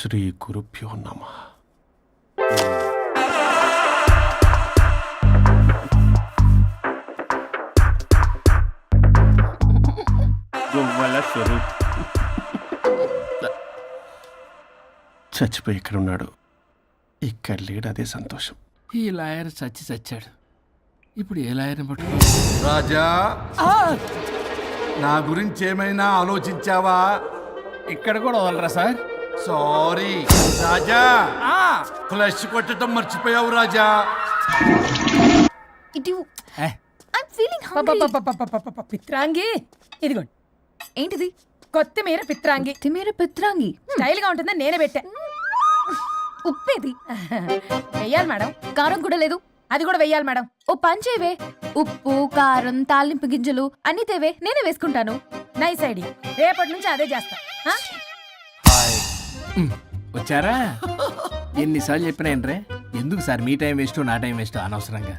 శ్రీ గురుభ్యో నమ. స్వరూప్ చచ్చిపోయి ఇక్కడ ఉన్నాడు ఇక్కడ లేడు అదే సంతోషం. ఈ లాయర్ చచ్చి చచ్చాడు. ఇప్పుడు ఏ లాయర్ని పట్టుకో రాజా! నా గురించి ఏమైనా ఆలోచించావా? ఇక్కడ కూడా వదలరా సార్? సారీ రాజా. ఫ్లష్ కొట్టడం మర్చిపోయావు రాజా. ఇటు. ఐమ్ ఫీలింగ్ పిత్రాంగి. ఇదిగోండి. ఏంటిది? కొత్తిమీర పిత్రాంగి. కొత్తిమీర పిత్రాంగి. స్టైల్గా ఉంటుందని నేనే పెట్టా. ఉప్పేది. వెయ్యాలి మేడం. కారం కూడా లేదు. అది కూడా వెయ్యాలి మేడం. ఓ పంచేవే ఉప్పు కారం తాలింపు గింజలు అన్ని తేవే. నేనే వేసుకుంటాను. నైస్ ఐడి రేపటి నుంచి అదే చేస్తా. వచ్చారా? ఎన్నిసార్లు చెప్పినా ఏంట్రే ఎందుకు సార్ మీ టైం వేస్ట్ నా టైం వేస్ట్ అనవసరంగా?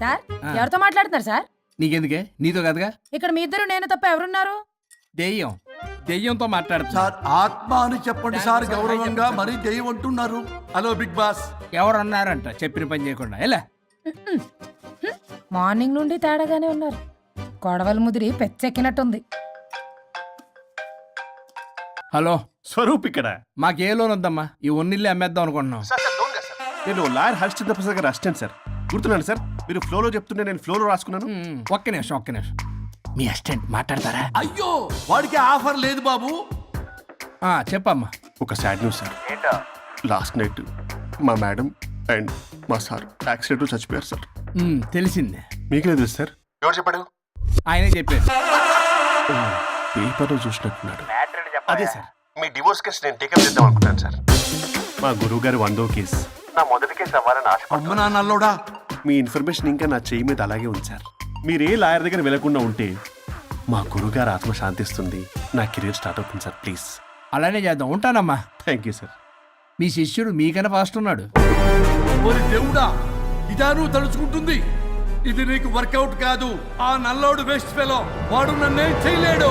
సార్. ఎవరితో మాట్లాడుతున్నారు సార్? నీకెందుకే? నీతో కదగా? ఇక్కడ మీ ఇద్దరు నేను తప్ప ఎవరున్నారు? దెయ్యం. దెయ్యంతో మాట్లాడుతా సార్ ఆత్మ అని చెప్పండి సార్ గౌరవంగా. మరీ దెయ్యం అంటున్నారు. Hello big boss. ఎవరు అన్నారంట చెప్పిన పని చేయకుండా? ఎలా? మార్నింగ్ నుండి తేడాగానే ఉన్నారు. కొడవల ముదిరి పెచ్చెక్కినట్టుంది. హలో. స్వరూప్ ఇక్కడ. మాకే లోన్ వద్దమ్మా? ఈ ఒన్నిల్లు అమ్మేద్దాం అనుకుంటున్నాం. నేను లాయర్ హరిశ్చంద్ర ప్రసాద్ గారు అసిస్టెంట్ సార్. గుర్తున్నాను సార్ మీరు ఫ్లోలో చెప్తుంటే నేను ఫ్లోలో రాసుకున్నాను. ఒక్క నిమిషం ఒక్క నిమిషం. మీ అసిస్టెంట్ మాట్లాడతారా? అయ్యో వాడికి ఆఫర్ లేదు బాబు. ఆ, చెప్పమ్మా. ఒక sad news sir. Last night మా మేడం అండ్ మా సార్ యాక్సిడెంట్ చచ్చిపోయారు సార్. ఉమ్, తెలిసిందే. మీకే తెలుసు సార్? ఎవరు చెప్పాడు? ఆయనే చెప్పారు పేపర్లో చూసినట్టున్నాడు. అదే సార్. మీ డివోర్స్ కేసు నేను టేకప్ చేద్దాం అనుకుంటాను సార్. మా గురువు గారి వందో కేసు నా మొదటి కేసు అవ్వాలని ఆశ అమ్మ నా నల్లోడా మీ ఇన్ఫర్మేషన్ ఇంకా నా చేయి మీద అలాగే ఉంది సార్. మీరు ఏ లాయర్ దగ్గర వెళ్ళకుండా ఉంటే మా గురుగారు ఆత్మ శాంతిస్తుంది. నా కెరీర్ స్టార్ట్ అవుతుంది సార్ ప్లీజ్ అలానే చేద్దాం. ఉంటానమ్మా. థ్యాంక్ యూ సార్ మీ శిష్యుడు మీకన్నా ఫాస్ట్ ఉన్నాడు. ఓరి దేవుడా ఇదా నువ్వు తలుచుకుంటుంది? ఇది నీకు వర్కౌట్ కాదు. ఆ నల్లోడు వేస్ట్ ఫెలో వాడు నన్నేం చేయలేడు.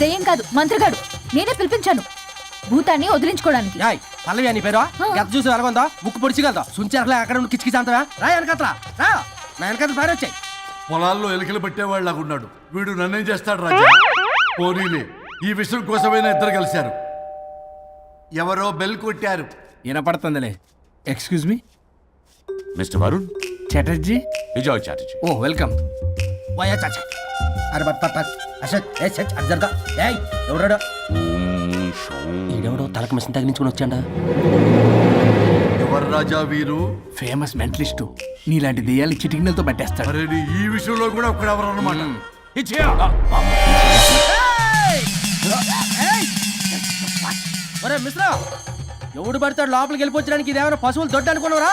దెయ్యం కాదు మంత్రిగాడు. నేనే పిలిపించాను. భూతాన్ని వదిలించుకోవడానికి. యాయ్ పల్లవి అని పేరు. గత చూసి వెలగొందా ముక్కు పొడిచిగలదా సుంచరలే అక్కడ ఉండి కిచకిచ అంతవా? రా వెనకత్రా రా. నా వెనకత్ర పేరు వచ్చాయి. పొలాల్లో ఎలికలు పట్టేవాళ్ళగా ఉన్నాడు. వీడు నన్నేం చేస్తాడు రాజా? పోనీలే. ఈ విషయం కోసమైనా ఇద్దరు కలిశారు. ఎవరో బెల్ కొట్టారు. వినపడుతుందిలే. Excuse me mister Varun? Chatterjee Vijay Chatterjee. Oh welcome. Via చాచా అరే బట్ పట్ అసత్ ఏ సచ్ అర్జర్గా ఏయ్ ఎవరాడు ఈడెవడో తలకు మిషన్ తగిలించుకుని వచ్చాడా? ఎవరు రాజా వీరు? ఫేమస్ మెంటలిస్టు నీలాంటి దెయ్యాలు చిటికినలతో పట్టేస్తాడు. అరే నీ ఈ విషయంలో కూడా ఒకడెవరు అనమాట ఒరే మిశ్రా ఎవడు పడతాడు లోపలికి వెళ్ళిపోవచ్చడానికి ఇదేమైనా పశువులు దొడ్డు అనుకున్నారా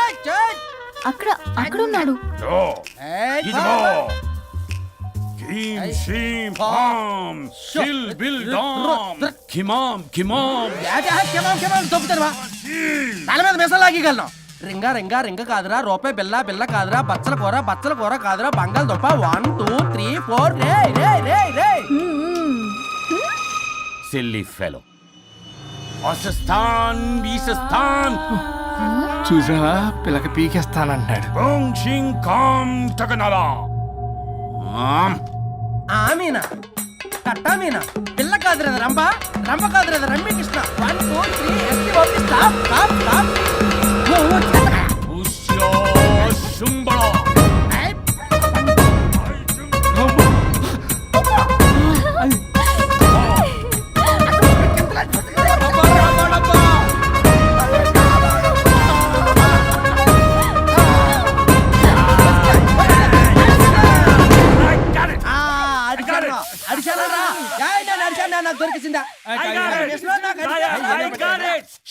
అక్కడ అక్కడ ఉన్నాడు కిమాం కిమాం. తల మీద మిసలు లాగగలను రింగా రింగా రింగ కాదురా రూపాయి బిల్ల బిల్ల కాదురా బచ్చల కూర బచ్చల కూర కాదురా బంగాళదుంప వన్ టూ త్రీ ఫోర్ రే రే రే రే సిల్లీ ఫెలో. అసస్థాన్ ఈసస్థాన్ చూసావా? పిల్లకి పీకేస్తానంటాడు ఓం షిం కాం టకనలా ఆమీనా కట్టా మీనా? పిల్ల కాదురా రంభ? రంభ కాదురా Ramya Krishna one two three ST OP stop stop stop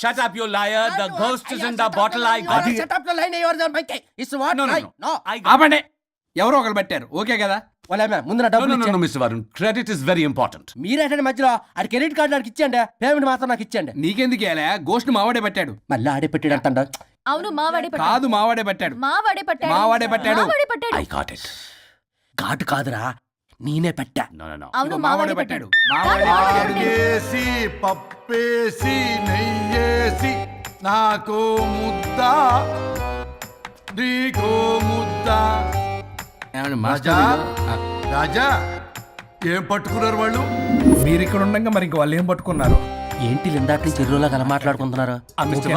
Shut up, you liar. The ghost is in the bottle. I got. it. సెటప్లో లైన్ ఎవరు mike it's what No, no, no no. No I got. ఆపండి. ఎవరో ఒకరు పెట్టారు. Okay కదా? వాళ్ళ ముందు నా డబ్బులు no, no, ఇచ్చేయండి. no, Mr. Varun. Credit is very important. మీరేంటంటే మధ్యలో? ఆడి క్రెడిట్ కార్డు నాకు ఇచ్చేయండి. పేమెంట్ మాత్రం నాకు ఇచ్చేయండి. నీకెందుకు ఇలా గోష్ట్ మావాడే పట్టాడు. మళ్ళీ ఆడే పెట్టాడు అంటాడు అవును మావాడే కాదు మావాడే పట్టాడు. మావాడే పట్టాడు. మావాడే పట్టాడు. I got it. ఘాటు కాదురా. నేనే పెట్టా. అవును మావాడే పట్టాడు. ఆకేసి పప్పేసి నెయ్యేసి నాకు ముద్ద నీకో ముద్ద. ఏమండి, రాజా? మాస్టర్ ఆ, రాజా ఏం పట్టుకున్నారు వాళ్ళు? మీరు ఇక్కడ ఉండగా మరి ఇంక వాళ్ళు ఏం పట్టుకున్నారు? ఏంటి ఇందాక నుంచి చెరువులో కల మాట్లాడుకుంటున్నారు ఆగండి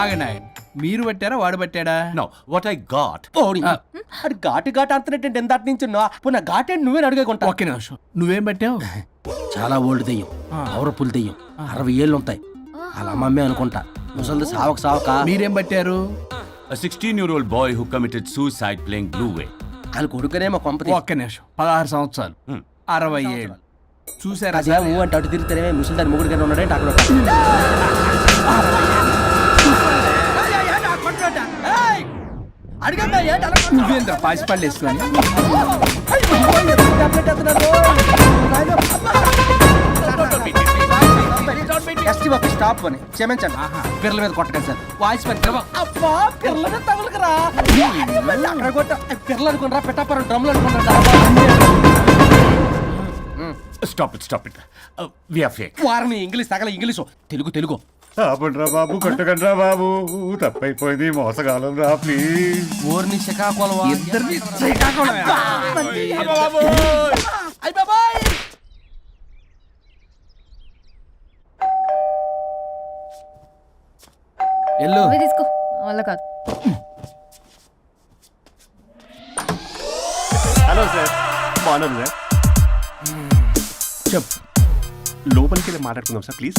ఆగండి. మీరు పట్టారా వాడు పట్టాడా? No, what I got. పోనీ. అది ఘాటు ఘాటు అంతనేంటి ఎంత నుంచి పునః ఘాటేంటి నువ్వే అడుగుకుంటా ఒక్క నిమిషం. నువ్వేం పట్టావు? చాలా ఓల్డ్ దెయ్యం. పవర్ఫుల్ దెయ్యం. అరవై ఏళ్ళు ఉంటాయి అలా మమ్మీ అనుకుంటా. ముసలిది సావక సావక. మీరేం పట్టారు? A 16 year old boy who committed suicide playing Blue Way. ఆయన కొడుకునే మా కొంపతి ఒక్క నిమిషం. పదహారు సంవత్సరాలు. హ్మ్. అరవై ఏళ్ళు. చూసారా అదే ఊ అంటే అటు తిరిగితేనే ముసలి దాని ముగ్గురు ఉన్నాడంటే అక్కడ నువ్వేంద్ర వేసుకొని ఎస్టీ బాబు స్టాప్ అని క్షమించండి పిల్లల మీద కొట్టకండి సార్ వాయిస్ అబ్బా పిల్లల మీద తగులుకురా. అక్కడ కొట్ట పిల్లలు అనుకున్నారా పెట్టాపరం డ్రమ్లు అనుకున్నారా it. Uh, we are fake. వారిని ఇంగ్లీష్ తగల ఇంగ్లీషు. తెలుగు తెలుగు. ఆపండ్రా బాబు కొట్టకండ్రా బాబు. తప్పైపోయింది మోసగాలం రా ప్లీజ్ ఊరిని శ్రీకాకుళం ఇద్దరిని ఎల్లు. తీసుకో. వల్ల కాదు. హలో సార్ బాగున్నారు? సార్ చెప్పు. లోపలికి వెళ్ళి మాట్లాడుకుందాం సార్ ప్లీజ్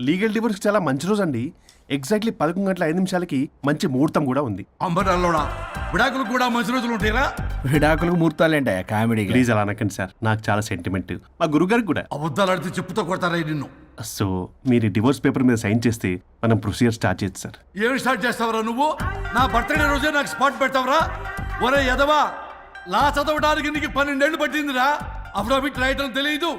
లీగల్ డివోర్స్ చాలా మంచి రోజు అండి. ఎగ్జాక్ట్లీ పదకొండు గంటల ఐదు నిమిషాలకి మంచి ముహూర్తం కూడా ఉంది. అంబరాల్లోడా విడాకులు కూడా మంచి రోజులు ఉంటాయిరా? విడాకులకు ముహూర్తాలేంటా కామెడీ ప్లీజ్ అలా అనకండి సార్. నాకు చాలా సెంటిమెంట్ మా గురుగారికి కూడా. అబద్ధాలు ఆడితే చెప్పుతో కొడతారా నిన్ను? సో మీరు డివోర్స్ పేపర్ మీద సైన్ చేస్తే మనం ప్రొసీజర్ స్టార్ట్ చేయొచ్చు సార్. ఏమి స్టార్ట్ చేస్తావరా నువ్వు? నా బర్త్డే రోజే నాకు స్పాట్ పెడతావరా? ఒరే ఎదవా లా చదవడానికి నీకు పన్నెండేళ్ళు పట్టిందిరా. అఫిడవిట్ రాయటం తెలియదు.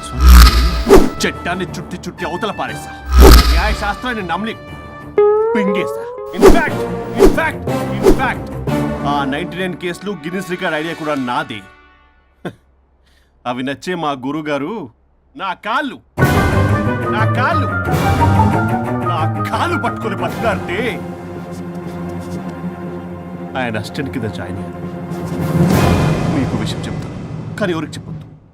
చట్టాన్ని చుట్టి చుట్టి అవతల పారేసా న్యాయ శాస్త్రాన్ని నమ్మి పింగేసా in fact in fact in fact ఆ నైన్టీ నైన్ కేసులు గిన్నిస్ రికార్డ్ ఐడియా కూడా నాది. అవి నచ్చే మా గురుగారు నా కాళ్ళు నా కాళ్ళు నా కాళ్ళు పట్టుకొని బతికాడితే ఆయన అసిస్టెంట్ కింద జాయిన్ అయ్యాను మీకు విషయం చెప్తాను. కానీ ఎవరికి చెప్పదు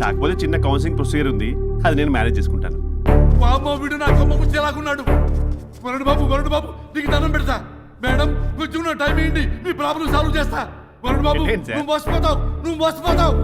కాకపోతే చిన్న కౌన్సిలింగ్ ప్రొసీజర్ ఉంది. అది నేను మేనేజ్ చేసుకుంటాను. బాబు వీడు నా కొమ్మ కూర్చేలాగున్నాడు వరుణ్ బాబు వరుణ్ బాబు నీకు దండం పెడతా. మేడం కొంచెం నా టైం ఏంటి? మీ ప్రాబ్లం సాల్వ్ చేస్తా. వరుణ్ బాబు పెట్టేయండి సార్. నువ్వు మోసపోతావు నువ్వు మోసపోతావు.